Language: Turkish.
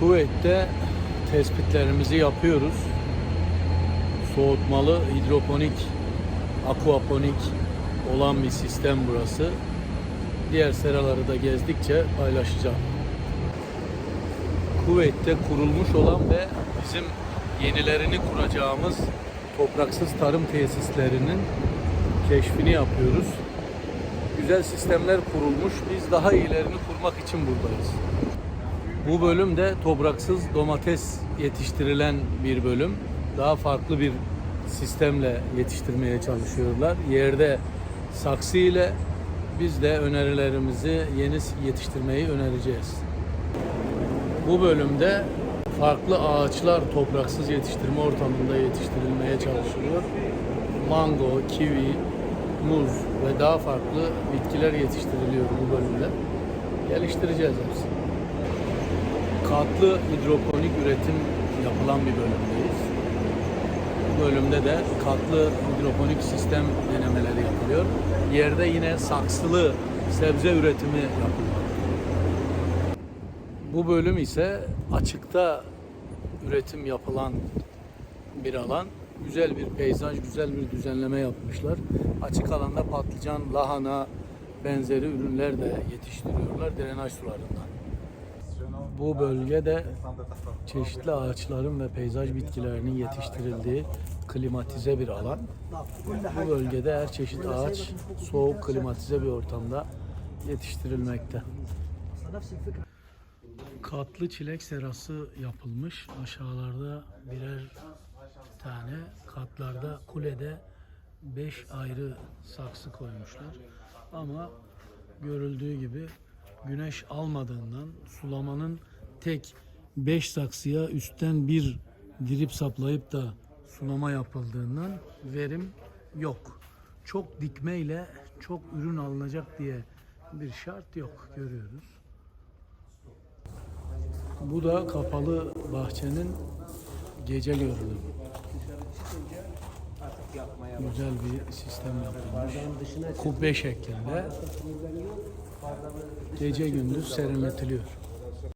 Kuveyt'te tespitlerimizi yapıyoruz. Soğutmalı, hidroponik, aquaponik olan bir sistem burası. Diğer seraları da gezdikçe paylaşacağım. Kuveyt'te kurulmuş olan ve bizim yenilerini kuracağımız topraksız tarım tesislerinin keşfini yapıyoruz. Güzel sistemler kurulmuş. Biz daha iyilerini kurmak için buradayız. Bu bölüm de topraksız domates yetiştirilen bir bölüm. Daha farklı bir sistemle yetiştirmeye çalışıyorlar. Yerde saksı ile biz de önerilerimizi yeni yetiştirmeyi önereceğiz. Bu bölümde farklı ağaçlar topraksız yetiştirme ortamında yetiştirilmeye çalışılıyor. Mango, kivi, muz ve daha farklı bitkiler yetiştiriliyor bu bölümde. Geliştireceğiz hepsini. Katlı hidroponik üretim yapılan bir bölümdeyiz. Bu bölümde de katlı hidroponik sistem denemeleri yapılıyor. Yerde yine saksılı sebze üretimi yapılıyor. Bu bölüm ise açıkta üretim yapılan bir alan. Güzel bir peyzaj, güzel bir düzenleme yapmışlar. Açık alanda patlıcan, lahana benzeri ürünler de yetiştiriyorlar drenaj sularından. Bu bölgede çeşitli ağaçların ve peyzaj bitkilerinin yetiştirildiği klimatize bir alan. Bu bölgede her çeşit ağaç soğuk klimatize bir ortamda yetiştirilmekte. Katlı çilek serası yapılmış. Aşağılarda birer tane, katlarda kulede 5 ayrı saksı koymuşlar. Ama görüldüğü gibi güneş almadığından sulamanın tek 5 saksıya üstten bir dirip saplayıp da sulama yapıldığından verim yok. Çok dikmeyle çok ürün alınacak diye bir şart yok görüyoruz. Bu da kapalı bahçenin gece görünümü. Güzel bir sistem yapılmış. Kubbe şeklinde gece gündüz serinletiliyor.